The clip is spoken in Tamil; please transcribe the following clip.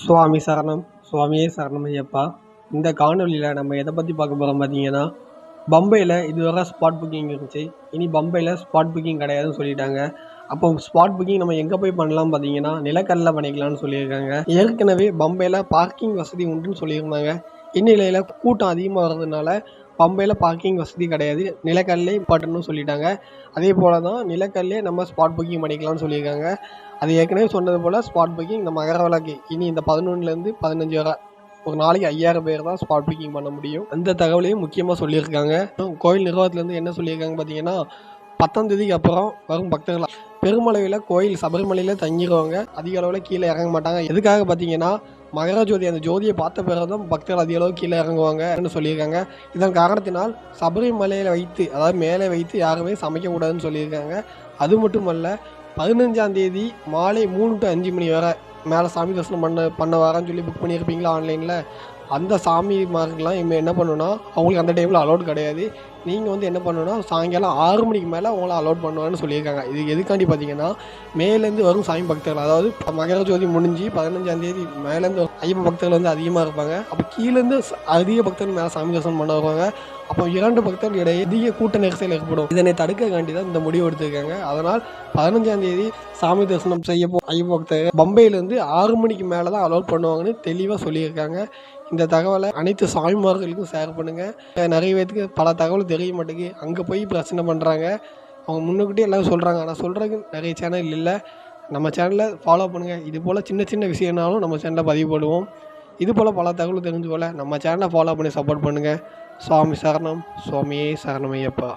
சுவாமி சரணம். சுவாமியே சரணம் ஐயப்பா. இந்த காணொலியில் நம்ம எதை பற்றி பார்க்க போகிறோம் பார்த்தீங்கன்னா பம்பையில் இதுவரை ஸ்பாட் புக்கிங் இருந்துச்சு. இனி பம்பையில் ஸ்பாட் புக்கிங் கிடையாதுன்னு சொல்லிட்டாங்க. அப்போ ஸ்பாட் புக்கிங் நம்ம எங்கே போய் பண்ணலாம் பார்த்தீங்கன்னா நிலக்கல்லில் பண்ணிக்கலாம்னு சொல்லியிருக்காங்க. ஏற்கனவே பம்பையில் பார்க்கிங் வசதி உண்டுன்னு சொல்லியிருந்தாங்க. இந்நிலையில் கூட்டம் அதிகமாக வர்றதுனால பம்பையில் பார்க்கிங் வசதி கிடையாது. நிலக்கல்லே பட்டணும்னு சொல்லிட்டாங்க. அதே போல் தான் நிலக்கல்லே நம்ம ஸ்பாட் புக்கிங் பண்ணிக்கலாம்னு சொல்லியிருக்காங்க. அது ஏற்கனவே சொன்னது போல் ஸ்பாட் புக்கிங் இந்த அகரவலாக்கு. இனி இந்த பதினொன்றுலேருந்து பதினஞ்சு வரை ஒரு நாளைக்கு ஐயாயிரம் பேர் தான் ஸ்பாட் புக்கிங் பண்ண முடியும். அந்த தகவலையும் முக்கியமாக சொல்லியிருக்காங்க. கோயில் நிர்வாகத்துலேருந்து என்ன சொல்லியிருக்காங்க பார்த்தீங்கன்னா பத்தாம் தேதிக்கு அப்புறம் வரும் பக்தர்கள் பெருமளவில் கோயில் சபரிமலையில் தங்கிடுவாங்க அதிக அளவில் கீழே இறங்க மாட்டாங்க. எதுக்காக பார்த்தீங்கன்னா மகர ஜோதி அந்த ஜோதியை பார்த்த பிறகு தான் பக்தர்கள் அதிக அளவு கீழே இறங்குவாங்கன்னு சொல்லியிருக்காங்க. இதன் காரணத்தினால் சபரிமலையில் வைத்து அதாவது மேலே வைத்து யாருமே சமைக்கக்கூடாதுன்னு சொல்லியிருக்காங்க. அது மட்டுமல்ல பதினஞ்சாம் தேதி மாலை மூணு டு அஞ்சு மணி வரை மேலே சாமி தரிசனம் பண்ண பண்ண வரேன்னு சொல்லி புக் பண்ணியிருப்பீங்களா ஆன்லைனில் அந்த சாமிமாருக்கெல்லாம் இவங்க என்ன பண்ணுன்னா அவங்களுக்கு அந்த டைமில் அலோட் கிடையாது. நீங்கள் வந்து என்ன பண்ணணும்னா சாயங்காலம் ஆறு மணிக்கு மேலே உங்களை அலோட் பண்ணுவான்னு சொல்லியிருக்காங்க. இது எதுக்காண்டி பார்த்தீங்கன்னா மேலேருந்து வரும் சாமி பக்தர்கள். அதாவது மகர ஜோதி முடிஞ்சு பதினஞ்சாந்தேதி மேலேருந்து வரும் ஐயப்ப பக்தர்கள் வந்து அதிகமாக இருப்பாங்க. அப்போ கீழேருந்து அதிக பக்தர்கள் மேலே சாமி தரிசனம் பண்ண வருவாங்க. அப்போ இரண்டு பக்தர்கள் இடையே அதிக கூட்ட நெரிசல் ஏற்படும். இதனை தடுக்கக்காண்டி தான் இந்த முடிவு எடுத்திருக்காங்க. அதனால் பதினஞ்சாந்தேதி சாமி தரிசனம் செய்ய போ ஐயப்ப பக்தர்கள் பம்பையிலேருந்து ஆறு மணிக்கு மேலே தான் அலோட் பண்ணுவாங்கன்னு தெளிவாக சொல்லியிருக்காங்க. இந்த தகவலை அனைத்து சாமிமார்களுக்கும் ஷேர் பண்ணுங்கள் நிறைய பேத்துக்கு பல தகவல் தெரிய மாட்டேங்குது. அங்கே போய் பிரச்சனை பண்ணுறாங்க அவங்க முன்னுக்கிட்டே எல்லாம் சொல்கிறாங்க ஆனால் சொல்கிறதுக்கு நிறைய சேனல் இல்லை. நம்ம சேனலை ஃபாலோ பண்ணுங்கள் இது போல் சின்ன சின்ன விஷயம்னாலும் நம்ம சேனலில் பதிவு போடுவோம் இது போல் பல தகவல் தெரிஞ்சு போல் நம்ம சேனலை ஃபாலோ பண்ணி சப்போர்ட் பண்ணுங்கள் சுவாமி சரணம். சுவாமியே சரணமையப்பா.